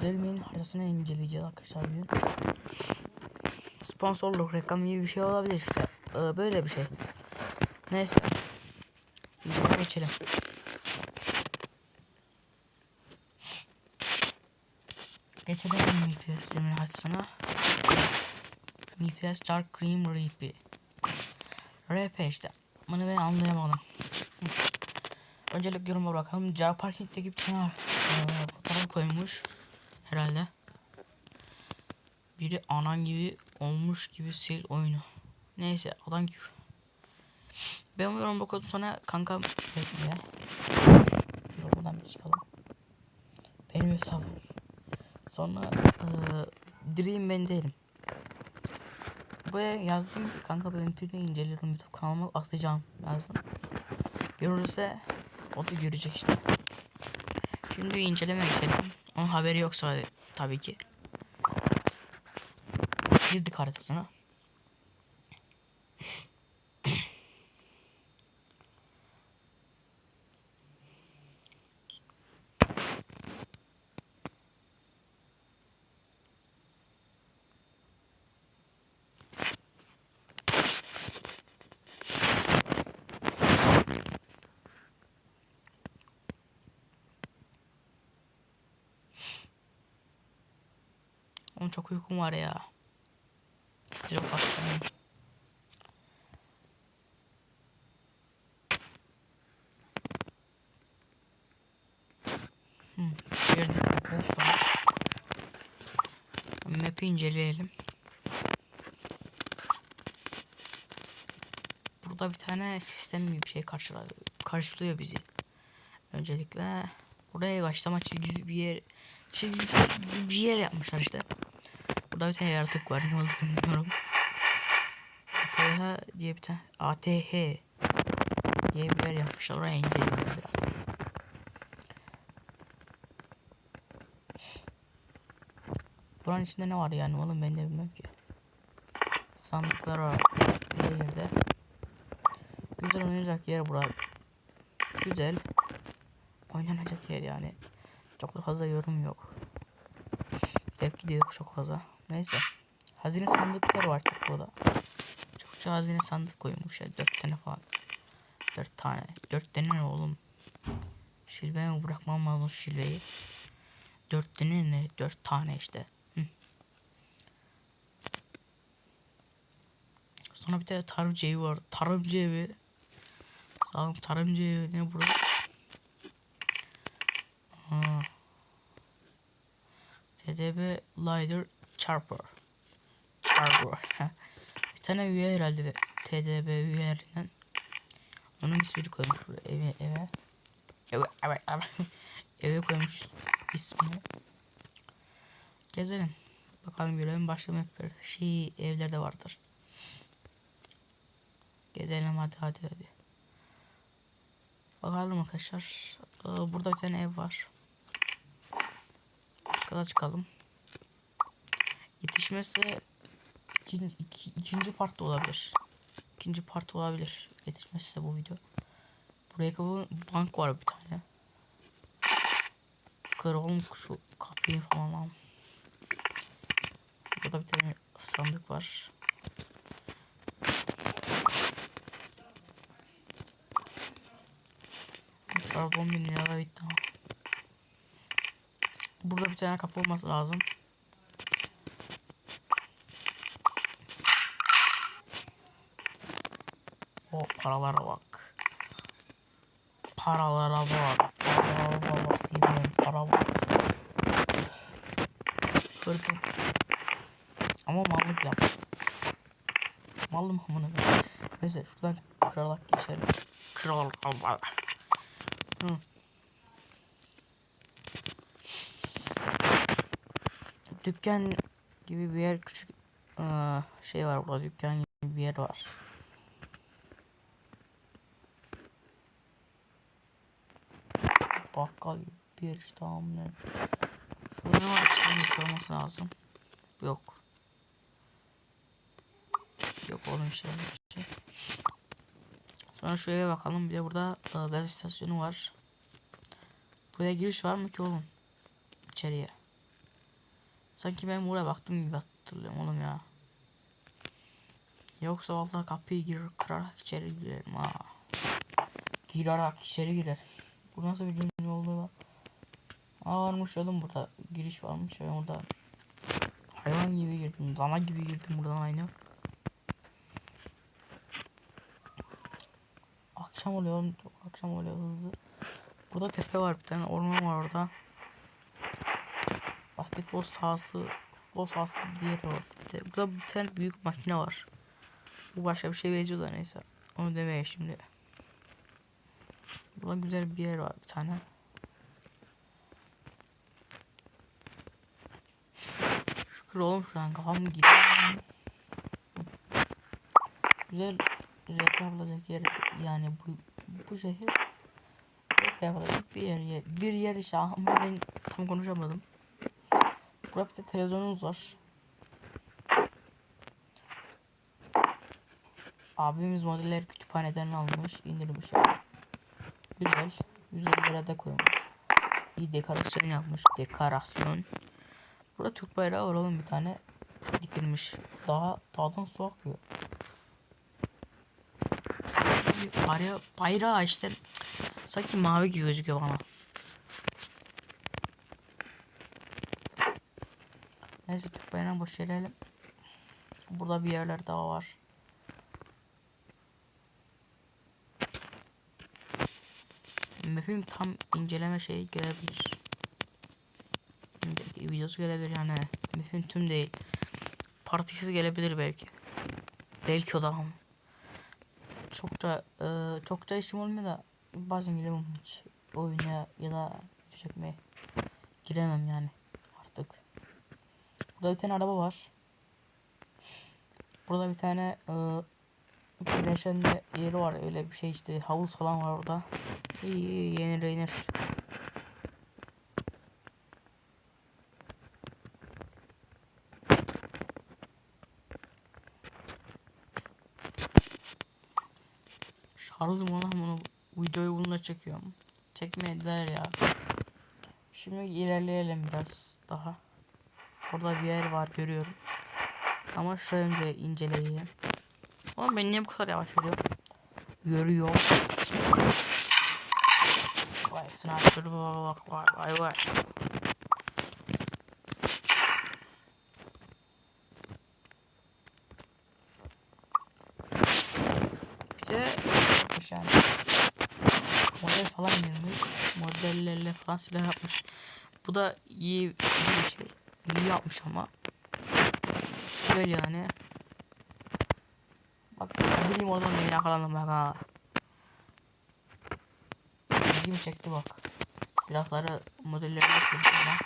Delmin haritasını inceleyeceğiz arkadaşlar bugün. Sponsorluk, reklam gibi bir şey olabilir işte. Ee, böyle bir şey. Neyse. Videoya geçelim. Geçelim MPS haritasına. MPS Dark Cream RP. RP işte. Bunu ben anlayamadım. Hı. Öncelikle yoruma bakalım. Car Parking'deki bir tane fotoğraf koymuş. Herhalde. Biri anan gibi olmuş gibi sil oyunu. Neyse adam gibi. Ben bu yoruma bakalım sonra kankam bekle. Yorumdan bir çıkalım. Benim hesabım. Sonra e, Dream ben değilim. Buraya yazdım ki kanka ben MP'de inceliyorum YouTube kanalıma atacağım yazdım. Görürse o da görecek işte. Şimdi inceleme geçelim. Onun haberi yok sadece tabii ki. Girdik haritasına. Oğlum çok uykum var ya. Çok hastayım. Hmm, girdik arkadaşlar. Map'i inceleyelim. Burada bir tane sistem gibi bir şey karşılıyor, karşılıyor bizi. Öncelikle buraya başlama çizgisi bir yer çizgisi bir yer yapmışlar işte. Burada bir tane yaratık var ne olduğunu bilmiyorum. ATH diye bir tane ATH diye bir yer yapmışlar. Oraya inceleyelim biraz. Buranın içinde ne var yani oğlum ben de bilmiyorum ki. Sandıklar var bir yerde. Güzel oynayacak yer bura. Güzel. Oynanacak yer yani. Çok da fazla yorum yok. Tepki de çok fazla. Neyse. Hazine sandıkları var çok burada. Çokça hazine sandık koymuş ya. Dört tane falan. Dört tane. Dört tane ne oğlum? Şilbeye bırakmam lazım şilbeyi. Dört tane ne? Dört tane işte. Hı. Sonra bir tane tarımcı evi var. Tarımcı evi. Sağım tarımcı evi ne burası? TDB Lider Charper. Charper. bir tane üye herhalde TDB üyelerinden. Onun ismini koymuş buraya eve eve. Eve eve eve. eve koymuş ismini. Gezelim. Bakalım görelim başka mapler. Şey evlerde vardır. Gezelim hadi hadi hadi. Bakalım arkadaşlar. Ee, Burada bir tane ev var. Üst kata çıkalım. Yetişmezse ikinci, iki, ikinci part da olabilir. İkinci part olabilir. Yetişmezse bu video. Buraya kapı bank var bir tane. Kıralım şu kapıyı falan. al. Burada bir tane sandık var. 10 bin lira bitti ama. Burada bir tane kapı olması lazım. O paralara bak. Paralara bak. Paralara babasıyım ben. Para babası. Kırdım. Ama mallık yap. Mallım amına koyayım. Neyse şuradan kırarak geçelim. Kırarak. Hı. Dükkan gibi bir yer küçük aa, şey var burada dükkan gibi bir yer var. Bakkal bir yer işte amına. Şurada ne var? Bir şey olması lazım. Yok. Yok oğlum şey şey. Sonra şu eve bakalım. Bir de burada e, gaz istasyonu var. Buraya giriş var mı ki oğlum? İçeriye. Sanki ben buraya baktım gibi hatırlıyorum oğlum ya. Yoksa vallahi kapıyı girer, kırarak içeri girerim ha. Girerek içeri girer. Bu nasıl bir cümle? Varmış oğlum burada. Giriş varmış ya orada. Hayvan gibi girdim. Dana gibi girdim buradan aynı. Akşam oluyor oğlum. Çok akşam oluyor hızlı. Burada tepe var bir tane. Orman var orada. Basketbol sahası. Futbol sahası bir yer var. Burada bir tane büyük makine var. Bu başka bir şey benziyor da neyse. Onu demeye şimdi. Burada güzel bir yer var bir tane. Şükür oğlum şu an kafam gidiyor. Güzel rap yapılacak yer yani bu bu şehir rap yapılacak bir yer bir yer işte ama ben tam konuşamadım. Burada bir de televizyonumuz var. Abimiz modeller kütüphaneden almış, indirmiş yani. Güzel. 150 lira da koymuş. İyi dekorasyon yapmış. Dekorasyon. Burada Türk bayrağı var oğlum bir tane dikilmiş. Daha dağdan su akıyor. Bir Bayrağı, işte sanki mavi gibi gözüküyor bana. Neyse Türk bayrağını boş verelim. Burada bir yerler daha var. Map'in tam inceleme şeyi gelebilir. Videosu gelebilir yani. Map'in tüm değil. Partisi gelebilir belki. Belki o da ama. Çokça e, çokça işim olmuyor da bazen giremem hiç oyuna ya da video çekmeye. Giremem yani artık. Burada bir tane araba var. Burada bir tane e, güneşlenme yeri var öyle bir şey işte havuz falan var orada. İyi iyi yenir yenir. Şarjım ona bunu videoyu bununla çekiyorum. Çekmeye ya. Şimdi ilerleyelim biraz daha. Orada bir yer var görüyorum. Ama şu önce inceleyeyim. Ama ben niye bu kadar yavaş yürüyorum? Yürüyor. Vay sniper vay vay vay. Bir de yapmış yani. Model falan girmiş. Modellerle falan silah yapmış. Bu da iyi, bir şey. İyi yapmış ama. Güzel yani. Bak gireyim oradan beni yakalandım bak ha. İlgimi çekti bak. Silahları modelleri silahlar.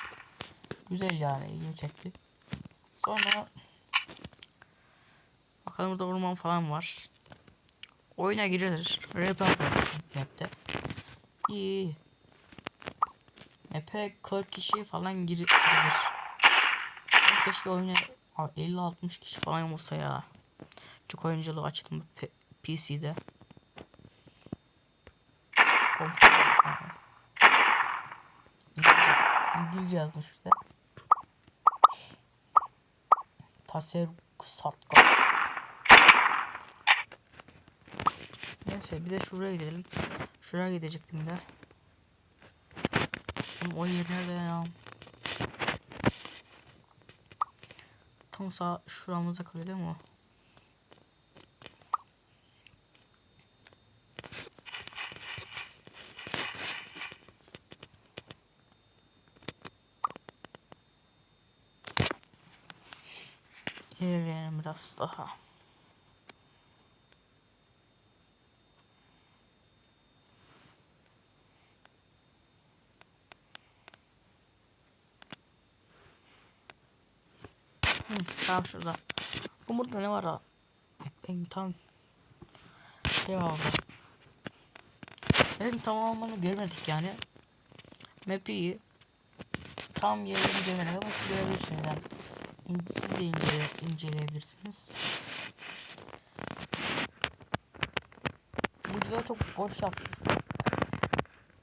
Güzel yani ilgimi çekti. Sonra bakalım burada orman falan var. Oyuna girilir. Yapacak map'te. İyi. Map'e 40 kişi falan gir girilir. Keşke oyuna 50-60 kişi falan olsa ya. Çok oyunculuğu açtım P- PC'de. İngilizce, yazmış işte. Tasarruf satka. Neyse bir de şuraya gidelim. Şuraya gidecektim de. Oğlum o yer nerede ya? Tam sağ şuramıza kalıyor değil mi o? İlerleyelim biraz daha. Hı, tamam şurada. Bu burada ne var ha? Ben tam şey orada. Benim tamamını görmedik yani. Map iyi. Tam yerini görmedik ama siz görebilirsiniz yani. İn- Siz de incele, inceleyebilirsiniz. Bu video çok boş yap.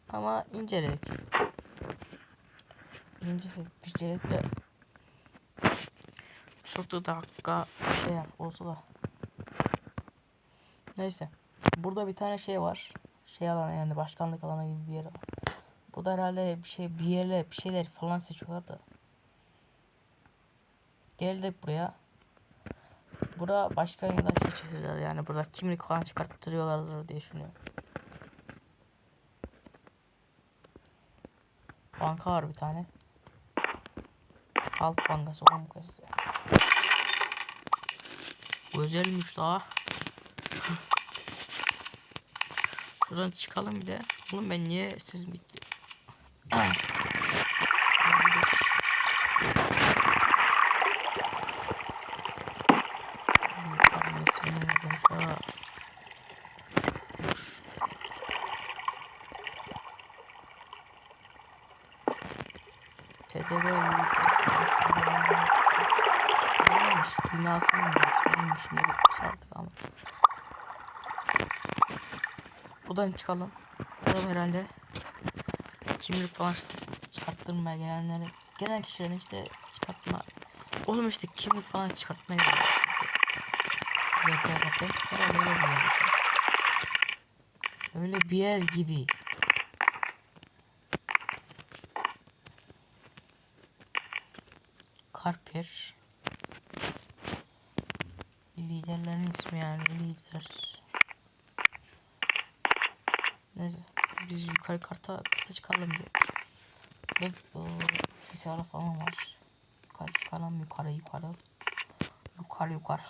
Ama inceledik. İnceledik, inceledik de çok da dakika şey olsa da. Neyse. Burada bir tane şey var. Şey alanı yani başkanlık alanı gibi bir yer var. Burada herhalde bir şey bir yerler bir şeyler falan seçiyorlar da. Geldik buraya. Burada başka yerler şey çekiyorlar yani burada kimlik falan çıkarttırıyorlardır diye düşünüyorum. Banka var bir tane. Halk Bankası olan bu kez. Özelmiş daha. Şuradan çıkalım bir de. Oğlum ben niye sesim gitti? Buradan çıkalım. Buradan herhalde kimlik falan çıkarttırmaya gelenleri gelen kişilerin işte çıkartma oğlum işte kimlik falan çıkartmaya yapıyor bakın herhalde öyle bir öyle bir yer gibi. Karper. Liderlerin ismi yani lider Neyse biz yukarı karta, karta çıkalım diye. Ve bu bilgisayarı falan var. Yukarı çıkalım yukarı yukarı. Yukarı yukarı.